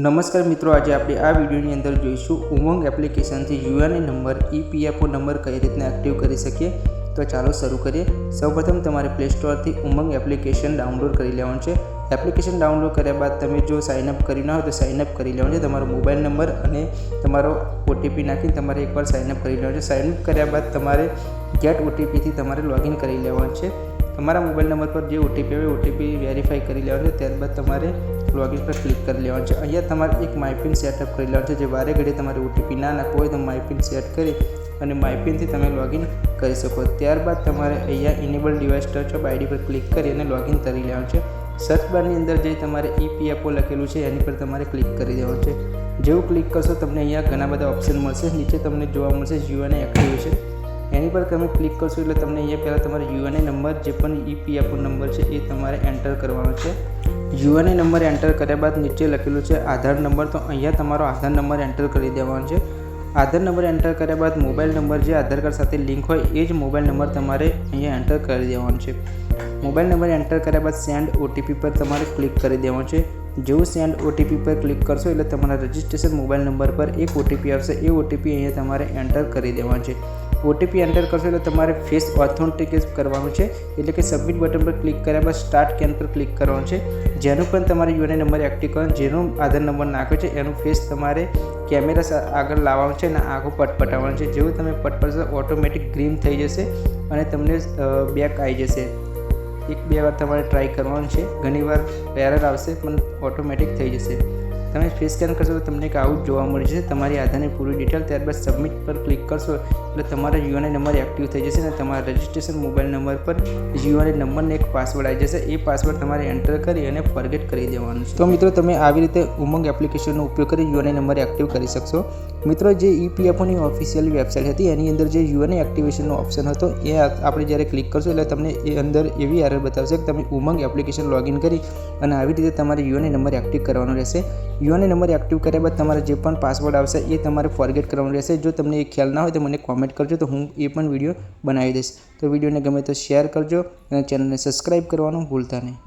નમસ્કાર મિત્રો, આજે આપણે આ વિડીયોની અંદર જોઈશું ઉમંગ એપ્લિકેશનથી યુએનએ નંબર, ઈપીએફઓ નંબર કઈ રીતના એક્ટિવ કરી શકીએ. તો ચાલો શરૂ કરીએ. સૌપ્રથમ તમારે પ્લે સ્ટોરથી ઉમંગ એપ્લિકેશન ડાઉનલોડ કરી લેવાનું છે. એપ્લિકેશન ડાઉનલોડ કર્યા બાદ તમે જો સાઇનઅપ કરી ના હોય તો સાઇનઅપ કરી લેવાનું છે. તમારો મોબાઈલ નંબર અને તમારો ઓટીપી નાખીને તમારે એકવાર સાઇનઅપ કરી લેવાનું છે. સાઇનઅપ કર્યા બાદ તમારે ગેટ ઓટીપીથી તમારે લોગિન કરી લેવાનું છે. તમારા મોબાઈલ નંબર પર જે ઓટીપી આવે ઓટીપી વેરીફાઈ કરી લેવાનું છે. ત્યારબાદ તમારે લોગિન પર ક્લિક કરી લેવાનું છે. અહીંયા તમારે એક માયપિન સેટઅપ કરી લેવાનું છે. જે વારે ઘડી તમારે ઓટીપી ના નાખવો હોય તો માયપિન સેટ કરી અને માયપિનથી તમે લોગિન કરી શકો. ત્યારબાદ તમારે અહીંયા enable device touch of ID પર ક્લિક કરી અને લોગિન કરી લેવાનું છે. સર્ચ બારની અંદર જે તમારે ઈપીએફઓ લખેલું છે, એની પર તમારે ક્લિક કરી દેવાનું છે. જેવું ક્લિક કરશો તમને અહીંયા ઘણા બધા ઓપ્શન મળશે. નીચે તમને જોવા મળશે યુએનએ એક્ટિવેશન એની પર તમે ક્લિક કરશો એટલે તમને અહીંયા પહેલાં તમારે યુએનએ નંબર જે પણ ઈપીએફઓ નંબર છે એ તમારે એન્ટર કરવાનો છે. યુએનએ નંબર એન્ટર કર્યા બાદ નીચે લખેલું છે આધાર નંબર. તો અહીંયા તમારો આધાર નંબર એન્ટર કરી દેવાનો છે. આધાર નંબર એન્ટર કર્યા બાદ મોબાઈલ નંબર જે આધાર કાર્ડ સાથે લિંક હોય એ જ મોબાઈલ નંબર તમારે અહીંયા એન્ટર કરી દેવાનો છે. મોબાઈલ નંબર એન્ટર કર્યા બાદ સેન્ડ ઓટીપી પર તમારે ક્લિક કરી દેવાનો છે. જેવું સેન્ડ ઓટીપી પર ક્લિક કરશો એટલે તમારા રજિસ્ટ્રેશન મોબાઈલ નંબર પર એક ઓટીપી આવશે. એ ઓટીપી અહીંયા તમારે એન્ટર કરી દેવાનું છે. ઓટીપી એન્ટર કરશો એટલે તમારે ફેસ ઓથોન્ટિકેટ કરવાનું છે. એટલે કે સબમિટ બટન પર ક્લિક કર્યા બાદ સ્ટાર્ટ કેન પર ક્લિક કરવાનું છે. જેનું પણ તમારે યુએનએ નંબર એક્ટિવ કરવાનો, જેનો આધાર નંબર નાખ્યો છે, એનું ફેસ તમારે કેમેરા આગળ લાવવાનું છે અને આખું પટપટાવવાનું છે. જેવું તમે પટપટશો ઓટોમેટિક ગ્રીન થઈ જશે અને તમને બેક આવી જશે. એક બે વાર તમારે ટ્રાય કરવાનું છે. ઘણીવાર એરર આવશે, પણ ઓટોમેટિક થઈ જશે. તમે ફેસ સ્કેન કરશો તો તમને એક આઉટ જોવા મળી જશે તમારી આધારની પૂરી ડિટેલ ત્યારબાદ સબમિટ પર ક્લિક કરશો એટલે તમારો યુએનએ નંબર એક્ટિવ થઈ જશે અને તમારા રજિસ્ટ્રેશન મોબાઈલ નંબર પર યુએનએ નંબરને એક પાસવર્ડ આવી જશે. એ પાસવર્ડ તમારે એન્ટર કરી અને ફોરગેટ કરી દેવાનું છે. તો મિત્રો, તમે આવી રીતે ઉમંગ એપ્લિકેશનનો ઉપયોગ કરી યુએનએ નંબર એક્ટિવ કરી શકશો. મિત્રો, જે ઈપીએફઓની ઓફિશિયલ વેબસાઇટ હતી, એની અંદર જે યુએનએ એક્ટિવેશનનો ઓપ્શન હતો, એ આપણે જ્યારે ક્લિક કરશો એટલે તમને એ અંદર એવી એરર બતાવશે કે તમે ઉમંગ એપ્લિકેશન લોગિન કરી અને આવી રીતે તમારે યુએનએ નંબર એક્ટિવ કરવાનો રહેશે. યુએનએ નંબર એક્ટિવ કર્યા બાદ તમારે જે પણ પાસવર્ડ આવશે, એ તમારે ફોરગેટ કરવાનો રહેશે. જો તમને એ ખ્યાલ ના હોય તો મને કોમેન્ટ કરજો, તો હું એ પણ વીડિયો બનાવી દઈશ. તો વિડીયોને ગમે તો શેર કરજો અને ચેનલને સબસ્ક્રાઈબ કરવાનું ભૂલતા નહીં.